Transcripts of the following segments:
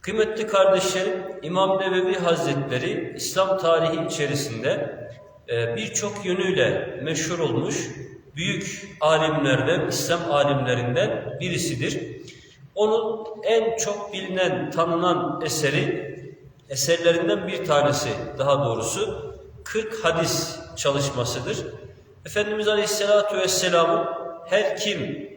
Kıymetli kardeşlerim, İmam Nevevi Hazretleri İslam tarihi içerisinde e, birçok yönüyle meşhur olmuş büyük alimlerden, İslam alimlerinden birisidir. Onun en çok bilinen, tanınan eseri, eserlerinden bir tanesi daha doğrusu 40 hadis çalışmasıdır. Efendimiz Aleyhisselatü Vesselam'ın her kim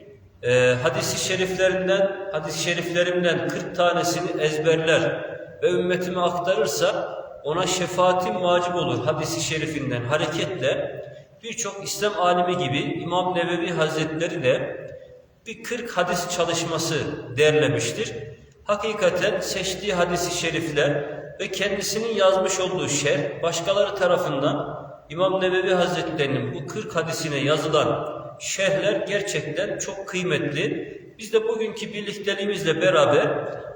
e, hadisi şeriflerinden, hadis-i şeriflerimden 40 tanesini ezberler ve ümmetime aktarırsa ona şefaatim vacip olur hadisi şerifinden hareketle birçok İslam alimi gibi İmam Nevevi Hazretleri de bir 40 hadis çalışması derlemiştir. Hakikaten seçtiği hadisi şerifler ve kendisinin yazmış olduğu şerh başkaları tarafından İmam Nevevi Hazretleri'nin bu 40 hadisine yazılan şerhler gerçekten çok kıymetli. Biz de bugünkü birlikteliğimizle beraber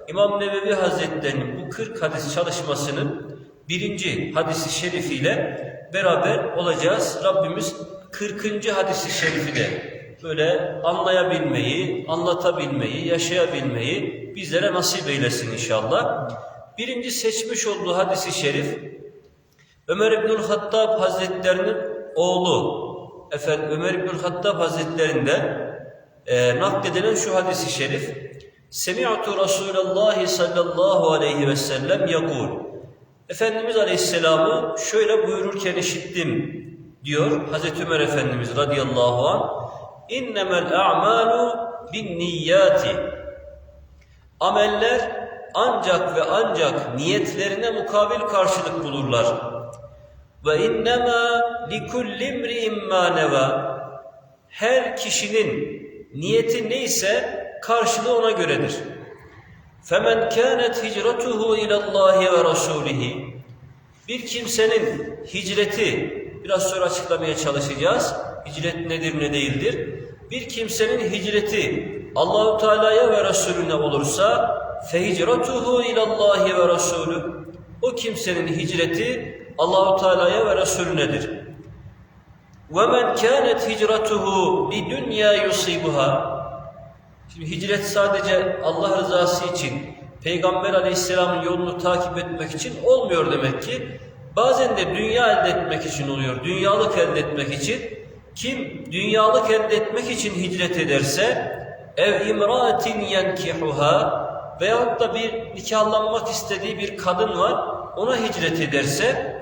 İmam Nevevi Hazretleri'nin bu 40 hadis çalışmasının birinci hadisi şerifiyle beraber olacağız. Rabbimiz 40. hadisi şerifi de böyle anlayabilmeyi, anlatabilmeyi, yaşayabilmeyi bizlere nasip eylesin inşallah. Birinci seçmiş olduğu hadisi şerif Ömer İbnül Hattab Hazretlerinin oğlu efendim Ömer İbnül Hattab Hazretlerinden e, nakledilen şu hadisi şerif Semi'tu Resulallah sallallahu aleyhi ve sellem yakul Efendimiz Aleyhisselam'ı şöyle buyururken işittim diyor Hazreti Ömer Efendimiz radıyallahu anh. İnnemel a'malu bin niyyati ameller ancak ve ancak niyetlerine mukabil karşılık bulurlar. Ve innema likulli imri'in ma. Her kişinin niyeti neyse karşılığı ona göredir. Femen kânet hicratuhu ilallahi ve rasulihi. Bir kimsenin hicreti biraz sonra açıklamaya çalışacağız. Hicret nedir ne değildir? Bir kimsenin hicreti Allahu Teala'ya ve Resulüne olursa fehicratuhu ilallahi ve Resulü. O kimsenin hicreti Allahu Teala'ya ve Resulünedir. Ve men kânet hicratuhu li dünya yusibuha. Şimdi hicret sadece Allah rızası için, Peygamber Aleyhisselam'ın yolunu takip etmek için olmuyor demek ki. Bazen de dünya elde etmek için oluyor. Dünyalık elde etmek için. Kim dünyalık elde etmek için hicret ederse ev imraatin yenkihuha veyahut da bir nikahlanmak istediği bir kadın var ona hicret ederse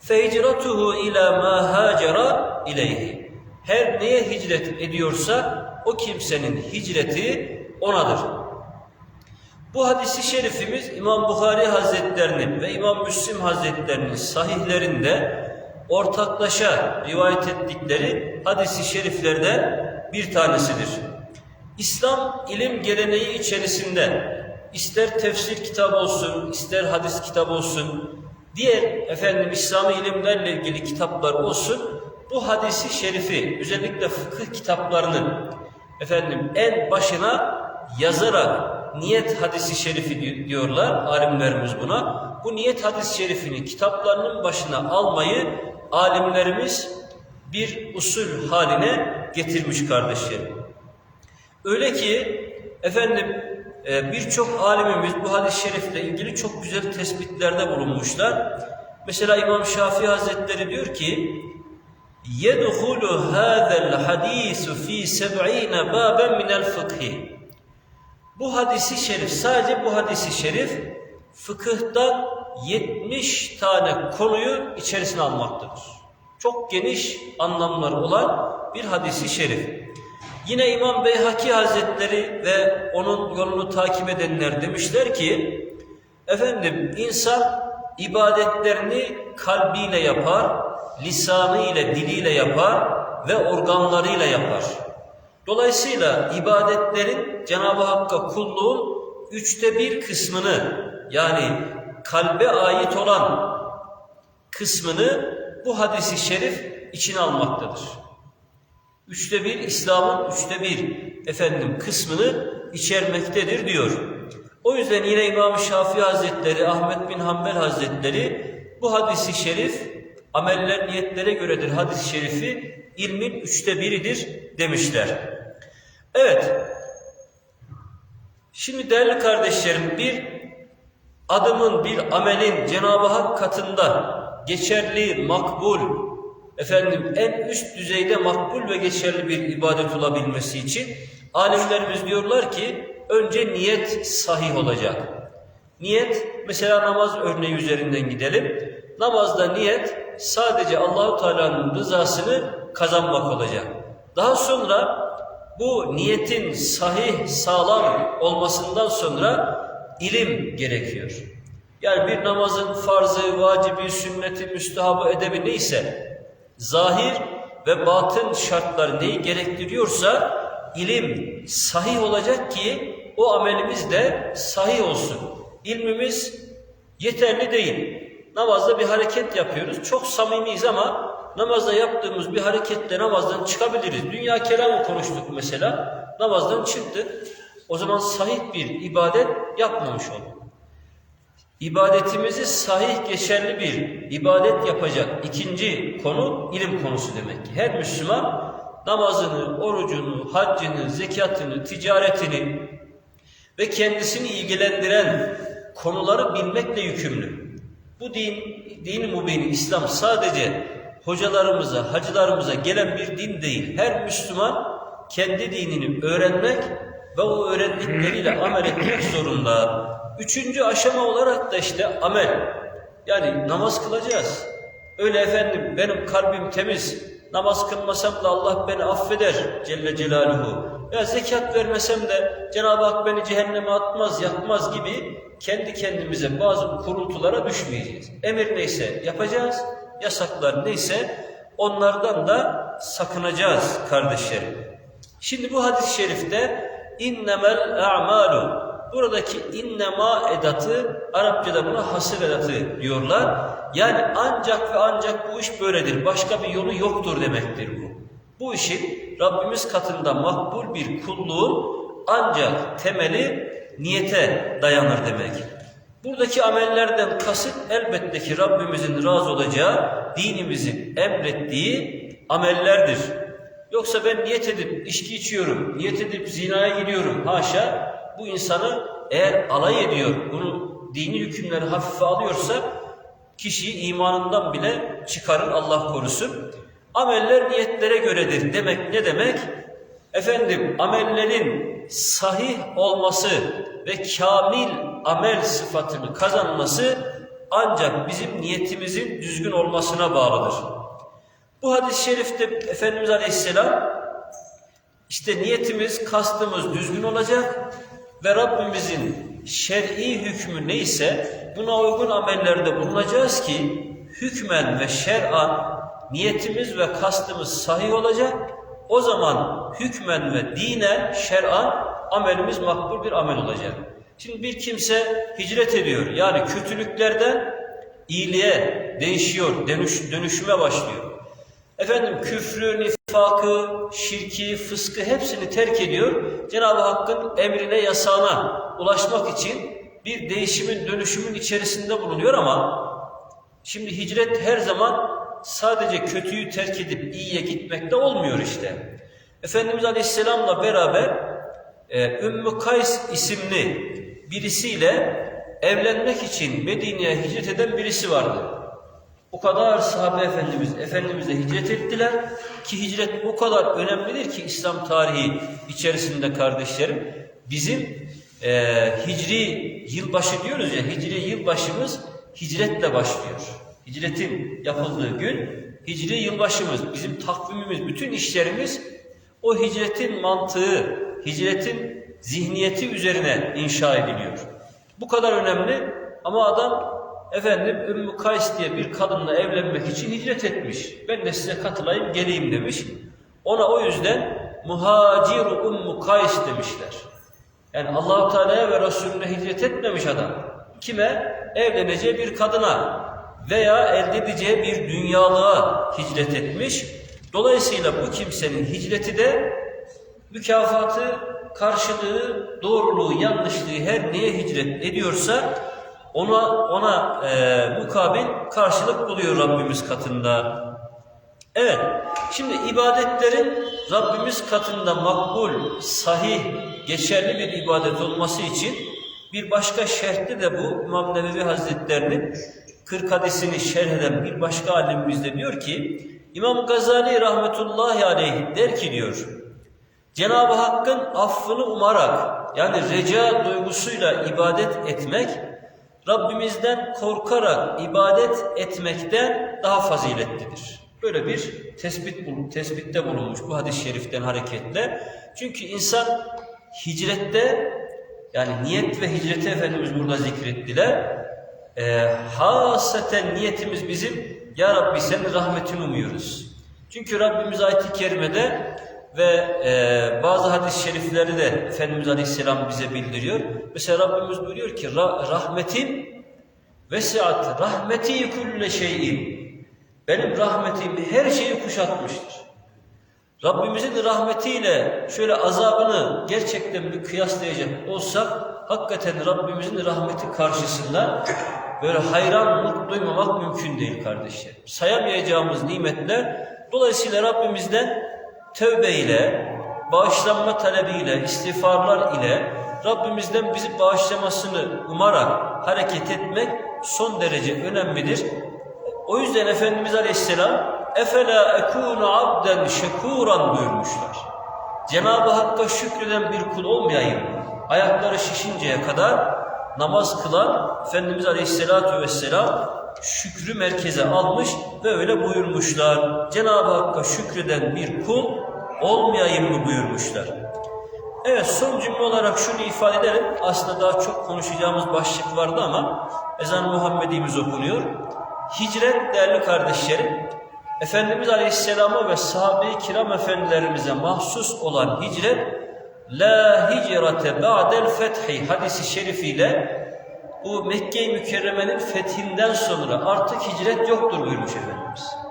fehicratuhu ila ma hacera ileyhi her neye hicret ediyorsa o kimsenin hicreti onadır. Bu hadisi şerifimiz İmam Bukhari Hazretlerinin ve İmam Müslim Hazretlerinin sahihlerinde ortaklaşa rivayet ettikleri hadisi şeriflerden bir tanesidir. İslam ilim geleneği içerisinde ister tefsir kitabı olsun, ister hadis kitabı olsun, diğer efendim İslami ilimlerle ilgili kitaplar olsun, bu hadisi şerifi özellikle fıkıh kitaplarının efendim en başına yazarak niyet hadisi şerifi diyorlar alimlerimiz buna. Bu niyet hadis şerifini kitaplarının başına almayı alimlerimiz bir usul haline getirmiş kardeşlerim. Öyle ki efendim birçok alimimiz bu hadis-i şerifle ilgili çok güzel tespitlerde bulunmuşlar. Mesela İmam Şafii Hazretleri diyor ki يَدْخُلُ هَذَا الْحَد۪يسُ ف۪ي سَبْع۪ينَ بَابًا مِنَ الْفِقْهِ Bu hadisi şerif, sadece bu hadisi şerif fıkıhtan 70 tane konuyu içerisine almaktadır. Çok geniş anlamları olan bir hadisi şerif. Yine İmam Beyhaki Hazretleri ve onun yolunu takip edenler demişler ki, efendim insan ibadetlerini kalbiyle yapar, lisanı ile, diliyle yapar ve organlarıyla yapar. Dolayısıyla ibadetlerin Cenab-ı Hakk'a kulluğun üçte bir kısmını yani kalbe ait olan kısmını bu hadisi şerif içine almaktadır. Üçte bir İslam'ın üçte bir efendim kısmını içermektedir diyor. O yüzden yine İmam Şafii Hazretleri, Ahmet bin Hanbel Hazretleri bu hadisi şerif ameller niyetlere göredir hadis-i şerifi ilmin üçte biridir demişler. Evet. Şimdi değerli kardeşlerim bir adımın, bir amelin Cenab-ı Hak katında geçerli, makbul, efendim en üst düzeyde makbul ve geçerli bir ibadet olabilmesi için alimlerimiz diyorlar ki önce niyet sahih olacak. Niyet mesela namaz örneği üzerinden gidelim. Namazda niyet sadece Allahu Teala'nın rızasını kazanmak olacak. Daha sonra bu niyetin sahih, sağlam olmasından sonra ilim gerekiyor. Yani bir namazın farzı, vacibi, sünneti, müstehabı, edebi neyse zahir ve batın şartları neyi gerektiriyorsa ilim sahih olacak ki o amelimiz de sahih olsun. İlmimiz yeterli değil. Namazda bir hareket yapıyoruz. Çok samimiyiz ama namazda yaptığımız bir hareketle namazdan çıkabiliriz. Dünya kelamı konuştuk mesela. Namazdan çıktık. O zaman sahih bir ibadet yapmamış olduk. İbadetimizi sahih geçerli bir ibadet yapacak ikinci konu ilim konusu demek ki. Her Müslüman namazını, orucunu, haccını, zekatını, ticaretini ve kendisini ilgilendiren konuları bilmekle yükümlü. Bu din, din mübin İslam sadece hocalarımıza, hacılarımıza gelen bir din değil. Her Müslüman kendi dinini öğrenmek ve o öğrendikleriyle amel etmek zorunda. Üçüncü aşama olarak da işte amel. Yani namaz kılacağız. Öyle efendim benim kalbim temiz, namaz kılmasam da Allah beni affeder Celle Celaluhu. Ya zekat vermesem de Cenab-ı Hak beni cehenneme atmaz, yakmaz gibi kendi kendimize bazı kuruntulara düşmeyeceğiz. Emir neyse yapacağız, yasaklar neyse onlardan da sakınacağız kardeşlerim. Şimdi bu hadis-i şerifte innemel a'malu buradaki innema edatı Arapçada buna hasır edatı diyorlar. Yani ancak ve ancak bu iş böyledir. Başka bir yolu yoktur demektir bu. Bu işin Rabbimiz katında makbul bir kulluğun ancak temeli niyete dayanır demek. Buradaki amellerden kasıt elbette ki Rabbimizin razı olacağı, dinimizin emrettiği amellerdir. Yoksa ben niyet edip içki içiyorum, niyet edip zinaya gidiyorum haşa bu insanı eğer alay ediyor, bunu dini hükümleri hafife alıyorsa kişiyi imanından bile çıkarır Allah korusun. Ameller niyetlere göredir demek ne demek? Efendim amellerin sahih olması ve kamil amel sıfatını kazanması ancak bizim niyetimizin düzgün olmasına bağlıdır. Bu hadis-i şerifte Efendimiz Aleyhisselam işte niyetimiz, kastımız düzgün olacak ve Rabbimizin şer'i hükmü neyse buna uygun amellerde bulunacağız ki hükmen ve şer'an niyetimiz ve kastımız sahih olacak. O zaman hükmen ve dinen, şer'an amelimiz makbul bir amel olacak. Şimdi bir kimse hicret ediyor. Yani kötülüklerden iyiliğe değişiyor, dönüş, dönüşüme başlıyor. Efendim küfrü, nifakı, şirki, fıskı hepsini terk ediyor. Cenab-ı Hakk'ın emrine, yasağına ulaşmak için bir değişimin, dönüşümün içerisinde bulunuyor ama şimdi hicret her zaman sadece kötüyü terk edip iyiye gitmekte olmuyor işte. Efendimiz Aleyhisselam'la beraber e, Ümmü Kays isimli birisiyle evlenmek için Medine'ye hicret eden birisi vardı. O kadar sahabe efendimiz Efendimiz'e hicret ettiler ki hicret o kadar önemlidir ki İslam tarihi içerisinde kardeşlerim bizim e, hicri yılbaşı diyoruz ya hicri yılbaşımız hicretle başlıyor. Hicretin yapıldığı gün hicri yılbaşımız bizim takvimimiz bütün işlerimiz o hicretin mantığı hicretin zihniyeti üzerine inşa ediliyor. Bu kadar önemli ama adam efendim Ümmü Kays diye bir kadınla evlenmek için hicret etmiş. Ben de size katılayım geleyim demiş. Ona o yüzden muhaciru Ümmü Kays demişler. Yani Allahu Teala'ya ve Resulüne hicret etmemiş adam. Kime? Evleneceği bir kadına veya elde edeceği bir dünyalığa hicret etmiş. Dolayısıyla bu kimsenin hicreti de mükafatı, karşılığı, doğruluğu, yanlışlığı her neye hicret ediyorsa ona ona e, mukabil karşılık buluyor Rabbimiz katında. Evet, şimdi ibadetlerin Rabbimiz katında makbul, sahih, geçerli bir ibadet olması için bir başka şerhte de bu İmam Nevevi Hazretlerinin 40 hadisini şerh eden bir başka alimimiz de diyor ki İmam Gazali rahmetullahi aleyh der ki diyor Cenab-ı Hakk'ın affını umarak yani reca duygusuyla ibadet etmek Rabbimizden korkarak ibadet etmekten daha faziletlidir. Böyle bir tespit bul- tespitte bulunmuş bu hadis-i şeriften hareketle. Çünkü insan hicrette yani niyet ve hicreti Efendimiz burada zikrettiler. Ee, hasaten niyetimiz bizim Ya Rabbi senin rahmetini umuyoruz. Çünkü Rabbimiz ayet-i kerimede ve e, bazı hadis-i şerifleri de Efendimiz Aleyhisselam bize bildiriyor. Mesela Rabbimiz buyuruyor ki "Ra- rahmetim vesiat rahmeti kulle şeyin. Benim rahmetim her şeyi kuşatmıştır. Rabbimizin rahmetiyle şöyle azabını gerçekten bir kıyaslayacak olsak hakikaten Rabbimizin rahmeti karşısında böyle hayranlık duymamak mümkün değil kardeşler. Sayamayacağımız nimetler dolayısıyla Rabbimizden tövbe ile, bağışlanma talebiyle, istiğfarlar ile Rabbimizden bizi bağışlamasını umarak hareket etmek son derece önemlidir. O yüzden Efendimiz Aleyhisselam efela ekunu abden şekuran buyurmuşlar. Cenab-ı Hakk'a şükreden bir kul olmayayım. Ayakları şişinceye kadar namaz kılan Efendimiz Aleyhisselatü Vesselam şükrü merkeze almış ve öyle buyurmuşlar. Cenab-ı Hakk'a şükreden bir kul olmayayım mı buyurmuşlar. Evet son cümle olarak şunu ifade edelim. Aslında daha çok konuşacağımız başlık vardı ama ezan Muhammedimiz okunuyor. Hicret değerli kardeşlerim, Efendimiz Aleyhisselam'a ve sahabe-i kiram efendilerimize mahsus olan hicret, La hicrete ba'del fethi hadisi şerifiyle bu Mekke-i Mükerreme'nin fethinden sonra artık hicret yoktur buyurmuş Efendimiz.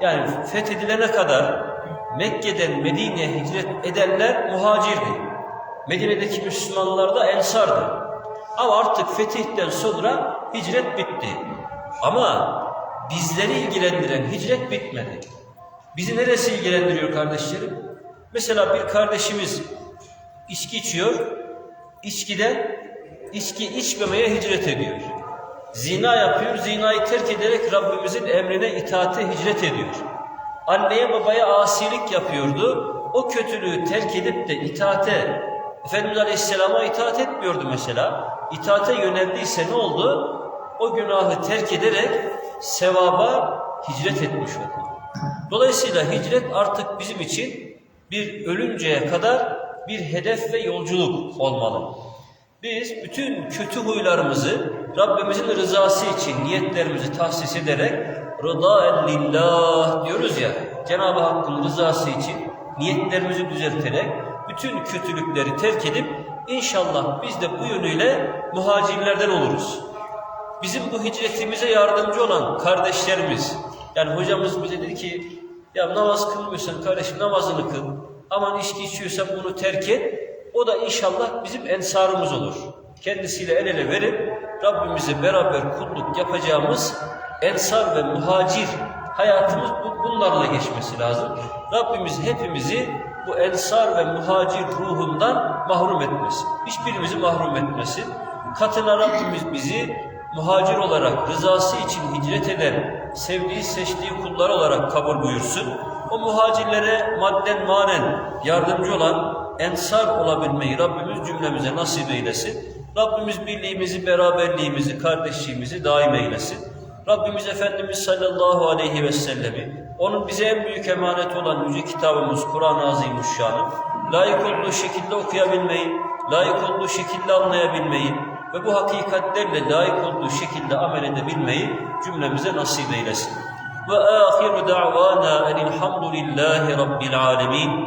Yani fethedilene kadar Mekke'den Medine'ye hicret edenler muhacirdi. Medine'deki Müslümanlar da ensardı. Ama artık fetihten sonra hicret bitti. Ama bizleri ilgilendiren hicret bitmedi. Bizi neresi ilgilendiriyor kardeşlerim? Mesela bir kardeşimiz içki içiyor, içkiden içki içmemeye hicret ediyor. Zina yapıyor, zinayı terk ederek Rabbimizin emrine itaate hicret ediyor. Anneye babaya asilik yapıyordu, o kötülüğü terk edip de itaate, Efendimiz Aleyhisselam'a itaat etmiyordu mesela. İtaate yöneldiyse ne oldu? O günahı terk ederek sevaba hicret etmiş oldu. Dolayısıyla hicret artık bizim için bir ölünceye kadar bir hedef ve yolculuk olmalı. Biz bütün kötü huylarımızı Rabbimizin rızası için niyetlerimizi tahsis ederek rıda lillah diyoruz ya Cenab-ı Hakk'ın rızası için niyetlerimizi düzelterek bütün kötülükleri terk edip inşallah biz de bu yönüyle muhacirlerden oluruz. Bizim bu hicretimize yardımcı olan kardeşlerimiz, yani hocamız bize dedi ki, ya namaz kılmıyorsan kardeşim namazını kıl, aman içki içiyorsan bunu terk et, o da inşallah bizim ensarımız olur. Kendisiyle el ele verip Rabbimize beraber kulluk yapacağımız ensar ve muhacir hayatımız bu, bunlarla geçmesi lazım. Rabbimiz hepimizi bu ensar ve muhacir ruhundan mahrum etmesin. Hiçbirimizi mahrum etmesin. Katına Rabbimiz bizi muhacir olarak rızası için hicret eden, sevdiği, seçtiği kullar olarak kabul buyursun. O muhacirlere madden manen yardımcı olan ensar olabilmeyi Rabbimiz cümlemize nasip eylesin. Rabbimiz birliğimizi, beraberliğimizi, kardeşliğimizi daim eylesin. Rabbimiz Efendimiz sallallahu aleyhi ve sellemi, onun bize en büyük emanet olan yüce kitabımız Kur'an-ı Azimuşşan'ı layık olduğu şekilde okuyabilmeyi, layık olduğu şekilde anlayabilmeyi ve bu hakikatlerle layık olduğu şekilde amel edebilmeyi cümlemize nasip eylesin. Ve ahiru da'vana enilhamdülillahi rabbil alemin.